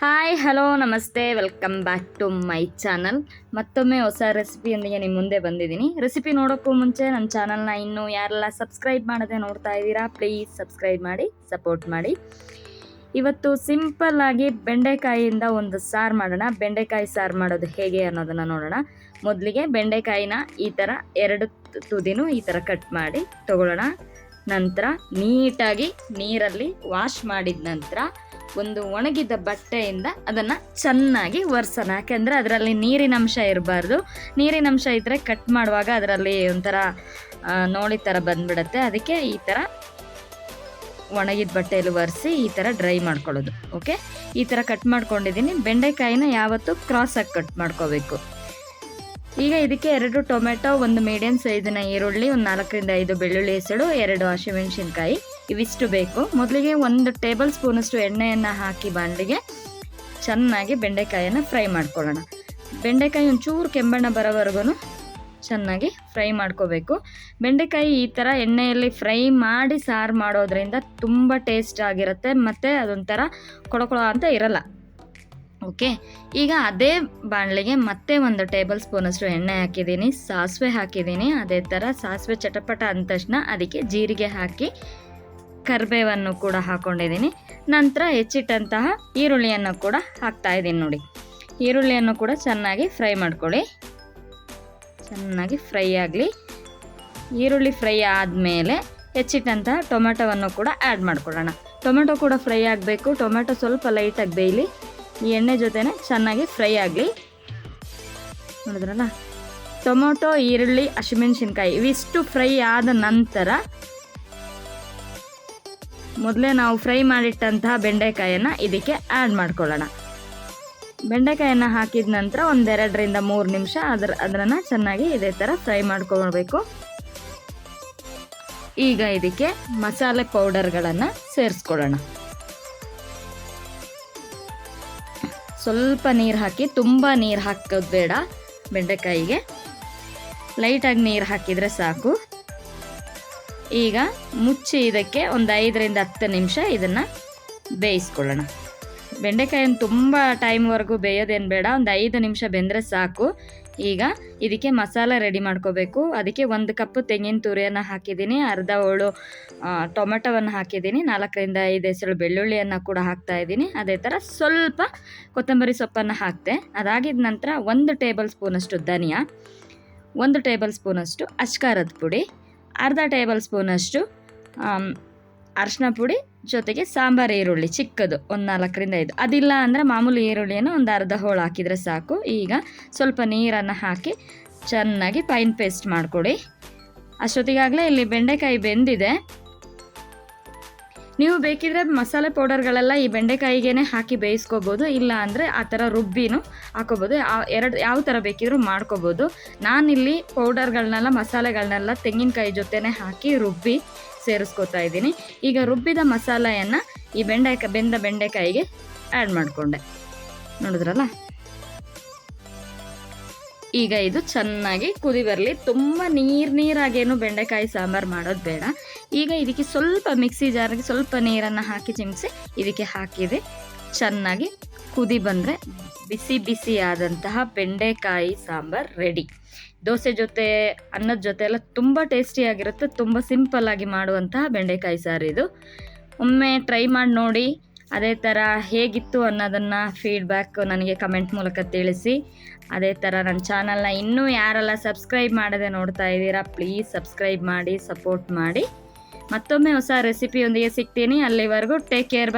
Hi hello ನಮಸ್ತೆ. Welcome back to my channel ಮತ್ತೊಮ್ಮೆ ಹೊಸ ರೆಸಿಪಿಯೊಂದಿಗೆ ನಿಮ್ಮ ಮುಂದೆ ಬಂದಿದ್ದೀನಿ. ರೆಸಿಪಿ ನೋಡೋಕ್ಕೂ ಮುಂಚೆ ನನ್ನ ಚಾನಲ್ನ ಇನ್ನೂ ಯಾರೆಲ್ಲ ಸಬ್ಸ್ಕ್ರೈಬ್ ಮಾಡದೆ ನೋಡ್ತಾ ಇದ್ದೀರಾ ಪ್ಲೀಸ್ ಸಬ್ಸ್ಕ್ರೈಬ್ ಮಾಡಿ ಸಪೋರ್ಟ್ ಮಾಡಿ. ಇವತ್ತು ಸಿಂಪಲ್ ಆಗಿ ಬೆಂಡೆಕಾಯಿಯಿಂದ ಒಂದು ಸಾರು ಮಾಡೋಣ. ಬೆಂಡೆಕಾಯಿ ಸಾರು ಮಾಡೋದು ಹೇಗೆ ಅನ್ನೋದನ್ನು ನೋಡೋಣ. ಮೊದಲಿಗೆ ಬೆಂಡೆಕಾಯಿನ ಈ ಥರ ಎರಡು ತುದಿನೂ ಈ ಥರ ಕಟ್ ಮಾಡಿ ತಗೊಳ್ಳೋಣ ನಂತರ ನೀಟಾಗಿ ನೀರಲ್ಲಿ ವಾಶ್ ಮಾಡಿದ ನಂತರ ಒಂದು ಒಣಗಿದ ಬಟ್ಟೆಯಿಂದ ಅದನ್ನು ಚೆನ್ನಾಗಿ ಒರೆಸೋಣ. ಯಾಕೆಂದರೆ ಅದರಲ್ಲಿ ನೀರಿನ ಅಂಶ ಇರಬಾರ್ದು. ನೀರಿನ ಅಂಶ ಇದ್ದರೆ ಕಟ್ ಮಾಡುವಾಗ ಅದರಲ್ಲಿ ಒಂಥರ ನೋಡಿ ಥರ ಬಂದ್ಬಿಡುತ್ತೆ. ಅದಕ್ಕೆ ಈ ಥರ ಒಣಗಿದ ಬಟ್ಟೆಯಲ್ಲಿ ಒರೆಸಿ ಈ ಥರ ಡ್ರೈ ಮಾಡ್ಕೊಳ್ಳೋದು. ಓಕೆ ಈ ಥರ ಕಟ್ ಮಾಡ್ಕೊಂಡಿದ್ದೀನಿ. ಬೆಂಡೆಕಾಯಿನ ಯಾವತ್ತೂ ಕ್ರಾಸಾಗಿ ಕಟ್ ಮಾಡ್ಕೋಬೇಕು. ಈಗ ಇದಕ್ಕೆ ಎರಡು ಟೊಮೆಟೊ, ಒಂದು ಮೀಡಿಯಂ ಸೈಜಿನ ಈರುಳ್ಳಿ, ಒಂದು ನಾಲ್ಕರಿಂದ ಐದು ಬೆಳ್ಳುಳ್ಳಿ ಹೆಸಳು ಎರಡು ಹಸಿಮೆಣಸಿನ್ಕಾಯಿ. ಇವಿಷ್ಟು ಬೇಕು. ಮೊದಲಿಗೆ ಒಂದು ಟೇಬಲ್ ಸ್ಪೂನಷ್ಟು ಎಣ್ಣೆಯನ್ನು ಹಾಕಿ ಬಾಣಲಿಗೆ ಚೆನ್ನಾಗಿ ಬೆಂಡೆಕಾಯನ್ನು ಫ್ರೈ ಮಾಡ್ಕೊಳ್ಳೋಣ. ಬೆಂಡೆಕಾಯಿ ಒಂಚೂರು ಕೆಂಬಣ್ಣ ಬರೋವರೆಗೂ ಚೆನ್ನಾಗಿ ಫ್ರೈ ಮಾಡ್ಕೋಬೇಕು. ಬೆಂಡೆಕಾಯಿ ಈ ಥರ ಎಣ್ಣೆಯಲ್ಲಿ ಫ್ರೈ ಮಾಡಿ ಸಾರು ಮಾಡೋದ್ರಿಂದ ತುಂಬ ಟೇಸ್ಟ್ ಆಗಿರುತ್ತೆ. ಮತ್ತು ಅದೊಂಥರ ಕೊಳ ಕೊಳ ಅಂತ ಇರಲ್ಲ. ಓಕೆ? ಈಗ ಅದೇ ಬಾಣಲೆಗೆ ಮತ್ತೆ ಒಂದು ಟೇಬಲ್ ಸ್ಪೂನಷ್ಟು ಎಣ್ಣೆ ಹಾಕಿದ್ದೀನಿ, ಸಾಸಿವೆ ಹಾಕಿದ್ದೀನಿ, ಅದೇ ಥರ ಸಾಸಿವೆ ಚಟಪಟ ಅಂದ ತಕ್ಷಣ ಅದಕ್ಕೆ ಜೀರಿಗೆ ಹಾಕಿ ಕರಿಬೇವನ್ನು ಕೂಡ ಹಾಕ್ಕೊಂಡಿದ್ದೀನಿ ನಂತರ ಹೆಚ್ಚಿಟ್ಟಂತಹ ಈರುಳ್ಳಿಯನ್ನು ಕೂಡ ಹಾಕ್ತಾ ಇದ್ದೀನಿ ನೋಡಿ. ಈರುಳ್ಳಿಯನ್ನು ಕೂಡ ಚೆನ್ನಾಗಿ ಫ್ರೈ ಮಾಡ್ಕೊಳ್ಳಿ. ಚೆನ್ನಾಗಿ ಫ್ರೈ ಆಗಲಿ. ಈರುಳ್ಳಿ ಫ್ರೈ ಆದಮೇಲೆ ಹೆಚ್ಚಿಟ್ಟಂತಹ ಟೊಮೆಟೊವನ್ನು ಕೂಡ ಆ್ಯಡ್ ಮಾಡ್ಕೊಳ್ಳೋಣ. ಟೊಮೆಟೊ ಕೂಡ ಫ್ರೈ ಆಗಬೇಕು. ಟೊಮೆಟೊ ಸ್ವಲ್ಪ ಲೈಟಾಗಿ ಬೇಯಲಿ. ಈ ಎಣ್ಣೆ ಜೊತೆನೆ ಚೆನ್ನಾಗಿ ಫ್ರೈ ಆಗಲಿ. ನೋಡಿದ್ರಲ್ಲ? ಟೊಮೊಟೊ, ಈರುಳ್ಳಿ, ಹಸಿಮೆಣ್ಸಿನ್ಕಾಯಿ ಇವಿಷ್ಟು ಫ್ರೈ ಆದ ನಂತರ ಮೊದಲೇ ನಾವು ಫ್ರೈ ಮಾಡಿಟ್ಟಂತಹ ಬೆಂಡೆಕಾಯನ್ನು ಇದಕ್ಕೆ ಆ್ಯಡ್ ಮಾಡ್ಕೊಳ್ಳೋಣ. ಬೆಂಡೆಕಾಯನ್ನು ಹಾಕಿದ ನಂತರ ಒಂದೆರಡರಿಂದ ಮೂರು ನಿಮಿಷ ಅದರ ಅದನ್ನು ಚೆನ್ನಾಗಿ ಇದೇ ಥರ ಫ್ರೈ ಮಾಡ್ಕೊಳ್ಬೇಕು. ಈಗ ಇದಕ್ಕೆ ಮಸಾಲೆ ಪೌಡರ್ಗಳನ್ನು ಸೇರಿಸ್ಕೊಳ್ಳೋಣ. ಸ್ವಲ್ಪ ನೀರು ಹಾಕಿ, ತುಂಬ ನೀರು ಹಾಕೋದು ಬೇಡ ಬೆಂಡೆಕಾಯಿಗೆ. ಲೈಟಾಗಿ ನೀರು ಹಾಕಿದರೆ ಸಾಕು. ಈಗ ಮುಚ್ಚಿ ಇದಕ್ಕೆ ಒಂದು ಐದರಿಂದ ಹತ್ತು ನಿಮಿಷ ಇದನ್ನು ಬೇಯಿಸ್ಕೊಳ್ಳೋಣ. ಬೆಂಡೆಕಾಯಿಯನ್ನು ತುಂಬ ಟೈಮ್ವರೆಗೂ ಬೇಯೋದೇನು ಬೇಡ, ಒಂದು ಐದು ನಿಮಿಷ ಬೆಂದರೆ ಸಾಕು. ಈಗ ಇದಕ್ಕೆ ಮಸಾಲ ರೆಡಿ ಮಾಡ್ಕೋಬೇಕು. ಅದಕ್ಕೆ ಒಂದು ಕಪ್ ತೆಂಗಿನ ತುರಿಯನ್ನು ಹಾಕಿದ್ದೀನಿ, ಅರ್ಧ ಹೋಳು ಟೊಮೆಟೊವನ್ನು ಹಾಕಿದ್ದೀನಿ, ನಾಲ್ಕರಿಂದ ಐದು ಹೆಸರು ಬೆಳ್ಳುಳ್ಳಿಯನ್ನು ಕೂಡ ಹಾಕ್ತಾ ಇದ್ದೀನಿ. ಅದೇ ಥರ ಸ್ವಲ್ಪ ಕೊತ್ತಂಬರಿ ಸೊಪ್ಪನ್ನು ಹಾಕ್ತೆ. ಅದಾಗಿದ ನಂತರ ಒಂದು ಟೇಬಲ್ ಸ್ಪೂನಷ್ಟು ಧನಿಯಾ, ಒಂದು ಟೇಬಲ್ ಸ್ಪೂನಷ್ಟು ಅಚ್ಕಾರದ ಪುಡಿ, ಅರ್ಧ ಟೇಬಲ್ ಸ್ಪೂನಷ್ಟು ಅರಿಶಿನ ಪುಡಿ ಜೊತೆಗೆ ಸಾಂಬಾರು ಈರುಳ್ಳಿ, ಚಿಕ್ಕದು ಒಂದು ನಾಲ್ಕರಿಂದ ಐದು. ಅದಿಲ್ಲ ಅಂದರೆ ಮಾಮೂಲಿ ಈರುಳ್ಳಿಯನ್ನು ಒಂದು ಅರ್ಧ ಹೋಳು ಹಾಕಿದರೆ ಸಾಕು. ಈಗ ಸ್ವಲ್ಪ ನೀರನ್ನು ಹಾಕಿ ಚೆನ್ನಾಗಿ ಪೈನ್ ಪೇಸ್ಟ್ ಮಾಡಿಕೊಡಿ. ಅಷ್ಟೊತ್ತಿಗಾಗಲೇ ಇಲ್ಲಿ ಬೆಂಡೆಕಾಯಿ ಬೆಂದಿದೆ. ನೀವು ಬೇಕಿದ್ರೆ ಮಸಾಲೆ ಪೌಡರ್ಗಳೆಲ್ಲ ಈ ಬೆಂಡೆಕಾಯಿಗೆ ಹಾಕಿ ಬೇಯಿಸ್ಕೋಬೋದು. ಇಲ್ಲ ಅಂದರೆ ಆ ಥರ ರುಬ್ಬಿನೂ ಹಾಕೋಬೋದು. ಎರಡು ಯಾವ ಥರ ಬೇಕಿದ್ರೂ ಮಾಡ್ಕೋಬೋದು. ನಾನಿಲ್ಲಿ ಪೌಡರ್ಗಳನ್ನೆಲ್ಲ ಮಸಾಲೆಗಳನ್ನೆಲ್ಲ ತೆಂಗಿನಕಾಯಿ ಜೊತೆನೇ ಹಾಕಿ ರುಬ್ಬಿ ಸೇರಿಸ್ಕೊತಾ ಇದ್ದೀನಿ. ಈಗ ರುಬ್ಬಿದ ಮಸಾಲೆಯನ್ನು ಈ ಬೆಂಡೆಕಾಯಿ ಬೆಂದ ಬೆಂಡೆಕಾಯಿಗೆ ಆ್ಯಡ್ ಮಾಡಿಕೊಂಡೆ. ನೋಡಿದ್ರಲ್ಲ? ಈಗ ಇದು ಚೆನ್ನಾಗಿ ಕುದಿ ಬರಲಿ. ತುಂಬ ನೀರು ನೀರಾಗೇನು ಬೆಂಡೆಕಾಯಿ ಸಾಂಬಾರು ಮಾಡೋದು ಬೇಡ. ಈಗ ಇದಕ್ಕೆ ಸ್ವಲ್ಪ ಮಿಕ್ಸಿ ಜಾರ್ಗೆ ಸ್ವಲ್ಪ ನೀರನ್ನು ಹಾಕಿ ಚಿಮಿಸಿ ಇದಕ್ಕೆ ಹಾಕಿದೆ. ಚೆನ್ನಾಗಿ ಕುದಿ ಬಂದರೆ ಬಿಸಿ ಬಿಸಿ ಆದಂತಹ ಬೆಂಡೆಕಾಯಿ ಸಾಂಬಾರು ರೆಡಿ ದೋಸೆ ಜೊತೆ, ಅನ್ನದ ಜೊತೆ ಎಲ್ಲ ತುಂಬ ಟೇಸ್ಟಿಯಾಗಿರುತ್ತೆ ತುಂಬ ಸಿಂಪಲ್ಲಾಗಿ ಮಾಡುವಂತಹ ಬೆಂಡೆಕಾಯಿ ಸಾರು ಇದು. ಒಮ್ಮೆ ಟ್ರೈ ಮಾಡಿ ನೋಡಿ, ಅದೇ ಥರ ಹೇಗಿತ್ತು ಅನ್ನೋದನ್ನು ಫೀಡ್ಬ್ಯಾಕ್ ನನಗೆ ಕಮೆಂಟ್ ಮೂಲಕ ತಿಳಿಸಿ. ಅದೇ ಥರ ನನ್ನ ಚಾನಲ್ನ ಇನ್ನೂ ಯಾರೆಲ್ಲ ಸಬ್ಸ್ಕ್ರೈಬ್ ಮಾಡದೆ ನೋಡ್ತಾ ಇದ್ದೀರಾ ಪ್ಲೀಸ್ ಸಬ್ಸ್ಕ್ರೈಬ್ ಮಾಡಿ ಸಪೋರ್ಟ್ ಮಾಡಿ. ಮತ್ತೊಮ್ಮೆ ಹೊಸ ರೆಸಿಪಿಯೊಂದಿಗೆ ಸಿಗ್ತೀನಿ. ಅಲ್ಲಿವರೆಗೂ ಟೇಕ್ ಕೇರ್ ಬೈ